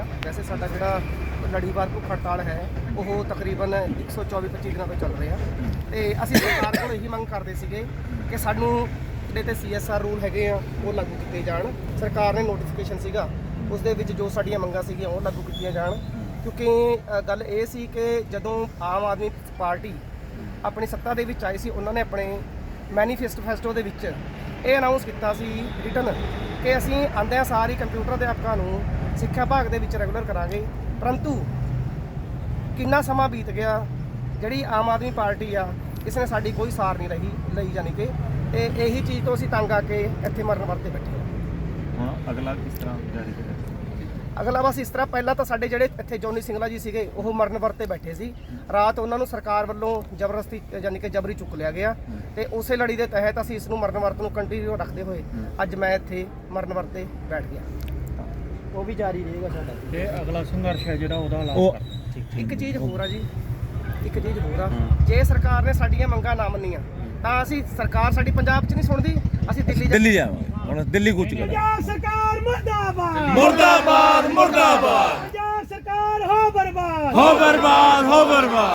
ਆ। ਵੈਸੇ ਸਾਡਾ ਜਿਹੜਾ ਲੜੀਵਾਰ ਭੁੱਖ ਹੜਤਾਲ ਹੈ, ਉਹ ਤਕਰੀਬਨ 124 25 ਦਿਨਾਂ ਤੋਂ ਚੱਲ ਰਿਹਾ। ਤੇ ਅਸੀਂ ਸਰਕਾਰ ਕੋਲ ਇਹੀ ਮੰਗ ਕਰਦੇ ਸੀਗੇ ਕਿ ਸਾਨੂੰ ਜਿਹੜੇ ਤੇ ਸੀਐਸਆਰ ਰੂਲ ਹੈਗੇ ਆ, ਉਹ ਲਾਗੂ ਕੀਤੇ ਜਾਣ। ਸਰਕਾਰ ਨੇ ਨੋਟੀਫਿਕੇਸ਼ਨ ਸੀਗਾ ਉਸ ਦੇ ਵਿੱਚ ਜੋ ਸਾਡੀਆਂ ਮੰਗਾਂ ਸੀਗੀਆਂ, ਉਹ ਲਾਗੂ ਕੀਤੀਆਂ ਜਾਣ। ਕਿਉਂਕਿ ਗੱਲ ਇਹ ਸੀ ਕਿ ਜਦੋਂ ਆਮ ਆਦਮੀ ਪਾਰਟੀ ਆਪਣੀ ਸੱਤਾ ਦੇ ਵਿੱਚ ਆਈ ਸੀ, ਉਹਨਾਂ ਨੇ ਆਪਣੇ ਮੈਨੀਫੈਸਟੋ ਦੇ ਵਿੱਚ ਇਹ ਅਨਾਉਂਸ ਕੀਤਾ ਸੀ ਰਿਟਨ ਕਿ ਅਸੀਂ ਆਂਦਿਆਂ ਸਾਰੀ ਕੰਪਿਊਟਰ ਅਧਿਆਪਕਾਂ ਨੂੰ ਸਿੱਖਿਆ ਭਾਗ ਦੇ ਵਿੱਚ ਰੈਗੂਲਰ ਕਰਾਂਗੇ। ਪਰੰਤੂ ਕਿੰਨਾ ਸਮਾਂ ਬੀਤ ਗਿਆ ਜਿਹੜੀ ਆਮ ਆਦਮੀ ਪਾਰਟੀ ਆ ਇਸ ਨੇ ਸਾਡੀ ਕੋਈ ਸਾਰ ਨਹੀਂ ਰਹੀ ਲਈ ਜਾਣੀ ਕਿ ਤੇ ਇਹੀ ਚੀਜ਼ ਤੋਂ ਅਸੀਂ ਤੰਗ ਆ ਕੇ ਇੱਥੇ ਮਰਨ ਵਰਤੇ ਬੈਠੇ ਹਾਂ। ਹੁਣ ਅਗਲਾ ਕਿਸ ਤਰ੍ਹਾਂ ਜਾਰੀ ਕਰੇ? ਅਗਲਾ ਬਸ ਇਸ ਤਰ੍ਹਾਂ ਪਹਿਲਾਂ ਤਾਂ ਸਾਡੇ ਜਿਹੜੇ ਇੱਥੇ ਜੋਨੀ ਸਿੰਗਲਾ ਜੀ ਸੀਗੇ ਉਹ ਮਰਨ ਵਰਤੇ ਬੈਠੇ ਸੀ। ਰਾਤ ਉਹਨਾਂ ਨੂੰ ਸਰਕਾਰ ਵੱਲੋਂ ਜ਼ਬਰਦਸਤੀ ਯਾਨੀ ਕਿ ਜਬਰੀ ਚੁੱਕ ਲਿਆ ਗਿਆ। ਤੇ ਉਸੇ ਲੜੀ ਦੇ ਤਹਿਤ ਅਸੀਂ ਇਸ ਨੂੰ ਮਰਨ ਵਰਤ ਨੂੰ ਕੰਟੀਨਿਊ ਰੱਖਦੇ ਹੋਏ ਅੱਜ ਮੈਂ ਇੱਥੇ ਮਰਨ ਵਰਤੇ ਬੈਠ ਗਿਆ। ਉਹ ਵੀ ਜਾਰੀ ਰਹੇਗਾ ਸਾਡਾ। ਇਹ ਅਗਲਾ ਸੰਘਰਸ਼ ਹੈ ਜਿਹੜਾ ਉਹਦਾ ਉਹ- ਇੱਕ ਚੀਜ਼ ਹੋਰ ਆ ਜੀ। ਇੱਕ ਚੀਜ਼ ਹੋਰ ਆ। ਜੇ ਸਰਕਾਰ ਨੇ ਸਾਡੀਆਂ ਮੰਗਾਂ ਨਾ ਮੰਨੀਆਂ ਤਾਂ ਅਸੀਂ ਸਰਕਾਰ ਸਾਡੀ ਪੰਜਾਬ 'ਚ ਨਹੀਂ ਸੁਣਦੀ। ਅਸੀਂ ਦਿੱਲੀ ਜਾ ਦਿੱਲੀ ਜਾਵਾਂਗੇ। ਹੁਣ ਦਿੱਲੀ ਕੁਝ ਕਰਾਂਗੇ। ਪੰਜਾਬ ਸਰਕਾਰ ਮੁਰਦਾਬਾਦ। ਮੁਰਦਾਬਾਦ ਮੁਰਦਾਬਾਦ। ਪੰਜਾਬ ਸਰਕਾਰ ਹੋ ਬਰਬਾਦ। ਹੋ ਬਰਬਾਦ ਹੋ ਬਰਬਾਦ।